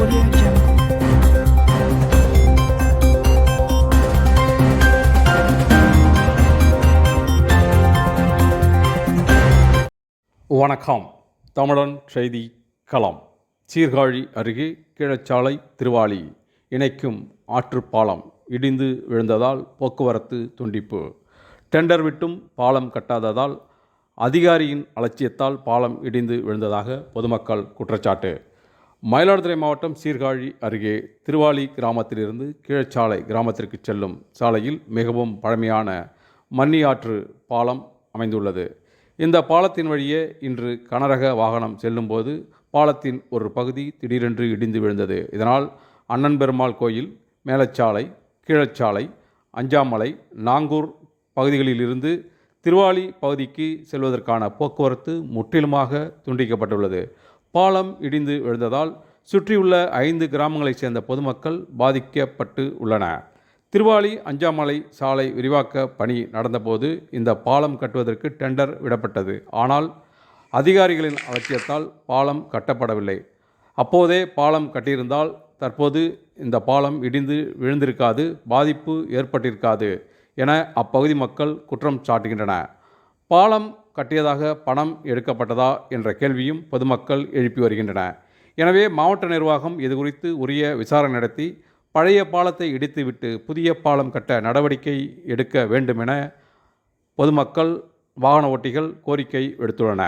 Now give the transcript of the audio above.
Audio Jungle. வணக்கம். தமிழன் செய்தி களம். சீர்காழி அருகே கீழச்சாலை திருவாளி இணைக்கும் ஆற்றுப்பாலம் இடிந்து விழுந்ததால் போக்குவரத்து துண்டிப்பு. டெண்டர் விட்டும் பாலம் கட்டாததால் அதிகாரியின் அலட்சியத்தால் பாலம் இடிந்து விழுந்ததாக பொதுமக்கள் குற்றச்சாட்டு. மயிலாடுதுறை மாவட்டம் சீர்காழி அருகே திருவாளி கிராமத்திலிருந்து கீழச்சாலை கிராமத்திற்கு செல்லும் சாலையில் மிகவும் பழமையான மன்னியாற்று பாலம் அமைந்துள்ளது. இந்த பாலத்தின் வழியே இன்று கனரக வாகனம் செல்லும்போது பாலத்தின் ஒரு பகுதி திடீரென்று இடிந்து விழுந்தது. இதனால் அண்ணன் பெருமாள் கோயில் மேலச்சாலை கீழச்சாலை அஞ்சாமலை நாங்கூர் பகுதிகளிலிருந்து திருவாலி பகுதிக்கு செல்வதற்கான போக்குவரத்து முற்றிலுமாக துண்டிக்கப்பட்டுள்ளது. பாலம் இடிந்து விழுந்ததால் சுற்றியுள்ள ஐந்து கிராமங்களைச் சேர்ந்த பொதுமக்கள் பாதிக்கப்பட்டு உள்ளன திருவாலி அஞ்சாமலை சாலை விரிவாக்க பணி நடந்தபோது இந்த பாலம் கட்டுவதற்கு டெண்டர் விடப்பட்டது. ஆனால் அதிகாரிகளின் அலட்சியத்தால் பாலம் கட்டப்படவில்லை. அப்போதே பாலம் கட்டியிருந்தால் தற்போது இந்த பாலம் இடிந்து விழுந்திருக்காது பாதிப்பு ஏற்பட்டிருக்காது என அப்பகுதி மக்கள் குற்றம் சாட்டுகின்றன பாலம் கட்டியதாக பணம் எடுக்கப்பட்டதா என்ற கேள்வியும் பொதுமக்கள் எழுப்பி வருகின்றன. எனவே மாவட்ட நிர்வாகம் இது குறித்து உரிய விசாரணை நடத்தி பழைய பாலத்தை இடித்துவிட்டு புதிய பாலம் கட்ட நடவடிக்கை எடுக்க வேண்டும் என பொதுமக்கள் வாகன ஓட்டிகள் கோரிக்கை விடுத்துள்ளன